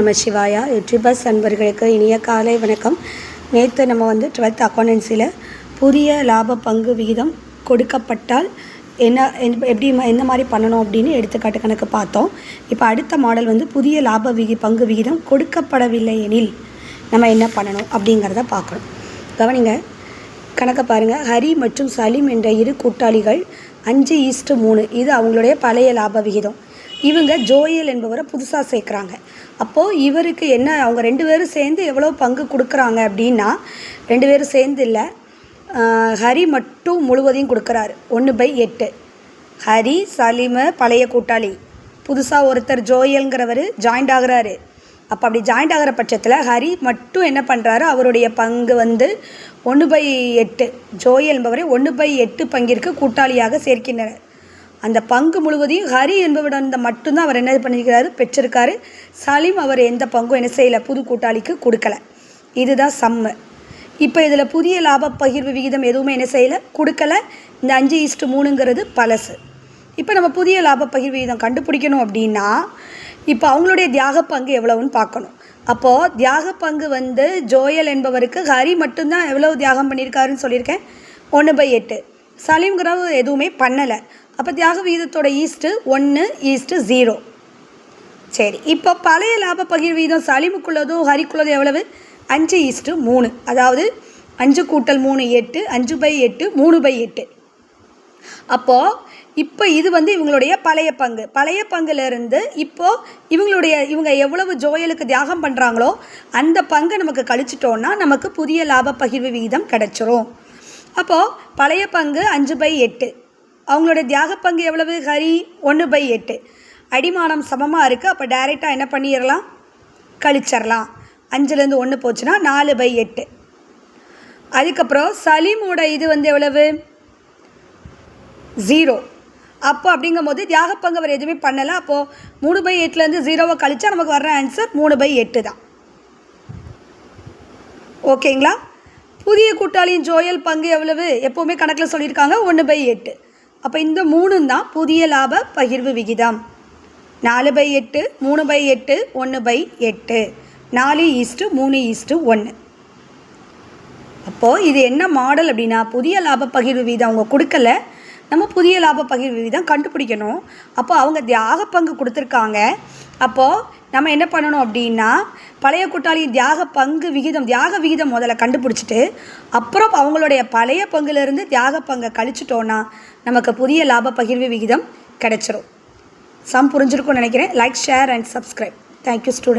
நம சிவாயா. யூடியூபர்ஸ் அன்பர்களுக்கு இனிய காலை வணக்கம். நேற்று நம்ம வந்து டுவெல்த் அக்கௌண்டன்சியில் புதிய லாப பங்கு விகிதம் கொடுக்கப்பட்டால் என்ன என்- எப்படி எந்த மாதிரி பண்ணணும் அப்படின்னு எடுத்துக்காட்டு கணக்கு பார்த்தோம். இப்போ அடுத்த மாடல் வந்து புதிய லாப விகி பங்கு விகிதம் கொடுக்கப்படவில்லை எனில் நம்ம என்ன பண்ணணும் அப்படிங்கிறத பார்க்கணும். கவனிங்க கணக்கை பாருங்கள் ஹரி மற்றும் சலீம் என்ற இரு கூட்டாளிகள் அஞ்சு ஈஸ்ட்டு மூணு. இது அவங்களுடைய பழைய லாப விகிதம். இவங்க ஜோயல் என்பவரை புதுசாக சேர்க்குறாங்க. அப்போது இவருக்கு என்ன அவங்க ரெண்டு பேரும் சேர்ந்து எவ்வளோ பங்கு கொடுக்குறாங்க அப்படின்னா ரெண்டு பேரும் சேர்ந்து இல்லை ஹரி மட்டும் முழுவதையும் கொடுக்குறாரு. ஒன்று பை எட்டு. ஹரி சலீமு பழைய கூட்டாளி. புதுசாக ஒருத்தர் ஜோயல்ங்கிறவர் ஜாயிண்ட் ஆகுறாரு. அப்போ அப்படி ஜாயிண்ட் ஆகிற பட்சத்தில் ஹரி மட்டும் என்ன பண்ணுறாரு அவருடைய பங்கு வந்து ஒன்று பை எட்டு. ஜோயல் என்பவரை ஒன்று பை எட்டு பங்கிற்கு கூட்டாளியாக சேர்க்கின்றனர் அந்த பங்கு முழுவதையும் ஹரி என்பவரிடம் மட்டும்தான் அவர் என்ன பண்ணியிருக்கிறாரு? பெற்றிருக்காரு. சலீம் அவர் எந்த பங்கும் என்ன செய்யலை? புது கூட்டாளிக்கு கொடுக்கல. இதுதான் சம்மு. இப்போ இதில் புதிய லாப பகிர்வு விகிதம் எதுவுமே என்ன செய்யலை? கொடுக்கல. இந்த அஞ்சு ஈஸ்ட் மூணுங்கிறது பழசு. இப்போ நம்ம புதிய லாப பகிர்வு விகிதம் கண்டுபிடிக்கணும் அப்படின்னா இப்போ அவங்களுடைய தியாக பங்கு எவ்வளவுன்னு பார்க்கணும். அப்போது தியாக பங்கு வந்து ஜோயல் என்பவருக்கு ஹரி மட்டும்தான் எவ்வளவு தியாகம் பண்ணியிருக்காருன்னு சொல்லியிருக்கேன். ஒன்று பை எட்டு. சலீம்ங்கிறவர் எதுவுமே பண்ணலை. அப்போ தியாக விகிதத்தோட ஈஸ்ட்டு ஒன்று ஈஸ்ட்டு ஜீரோ சரி இப்போ பழைய லாப பகிர்வு வீதம் சலிமுக்குள்ளதும் ஹரிக்குள்ளதும் எவ்வளவு? அஞ்சு ஈஸ்ட்டு மூணு. அதாவது அஞ்சு கூட்டல் மூணு எட்டு. அஞ்சு பை எட்டு மூணு பை எட்டு. அப்போது இப்போ இது வந்து இவங்களுடைய பழைய பங்கு. பழைய பங்குலேருந்து இப்போது இவங்களுடைய இவங்க எவ்வளவு ஜோயலுக்கு தியாகம் பண்ணுறாங்களோ அந்த பங்கை நமக்கு கழிச்சிட்டோன்னா நமக்கு புதிய லாப பகிர்வு விகிதம் கிடச்சிரும். அப்போது பழைய பங்கு அஞ்சு பை எட்டு. அவங்களுடைய தியாக பங்கு எவ்வளவு? ஹரி ஒன்று பை எட்டு. அடிமானம் சமமாக இருக்குது அப்போ டைரெக்டாக என்ன பண்ணிடலாம் கழிச்சிடலாம் அஞ்சுலேருந்து ஒன்று போச்சுன்னா நாலு பை எட்டு. அதுக்கப்புறம் சலீமோட இது வந்து எவ்வளவு? ஜீரோ அப்போ அப்படிங்கும்போது தியாகப்பங்கு அவர் எதுவுமே பண்ணலை. அப்போது மூணு பை எட்டுலேருந்து ஜீரோவை கழிச்சா நமக்கு வர்ற ஆன்சர் மூணு பை எட்டு தான். ஓகேங்களா புதிய கூட்டாளியின் ஜோயல் பங்கு எவ்வளவு? எப்போவுமே கணக்கில் சொல்லியிருக்காங்க ஒன்று பை எட்டு. அப்போ இந்த மூணும் தான் புதிய லாப பகிர்வு விகிதம். நாலு பை எட்டு மூணு பை எட்டு ஒன்று பை எட்டு. நாலு ஈஸ்ட்டு மூணு ஈஸ்ட்டு ஒன்று அப்போது இது என்ன மாடல் அப்படின்னா புதிய லாப பகிர்வு வீதம் அவங்க கொடுக்கல. நம்ம புதிய லாப பகிர்வு வீதம் கண்டுபிடிக்கணும். அப்போ அவங்க தியாக பங்கு கொடுத்துருக்காங்க. அப்போது நம்ம என்ன பண்ணணும் அப்படின்னா பழைய கூட்டாளி தியாக பங்கு விகிதம் தியாக விகிதம் முதல்ல கண்டுபிடிச்சிட்டு அப்புறம் அவங்களுடைய பழைய பங்குலேருந்து தியாக பங்கை கழிச்சிட்டோன்னா நமக்கு புதிய லாப பகிர்வு விகிதம் கிடைச்சிரும். சம் புரிஞ்சிருக்கும்னு நினைக்கிறேன். Like share and subscribe thank you student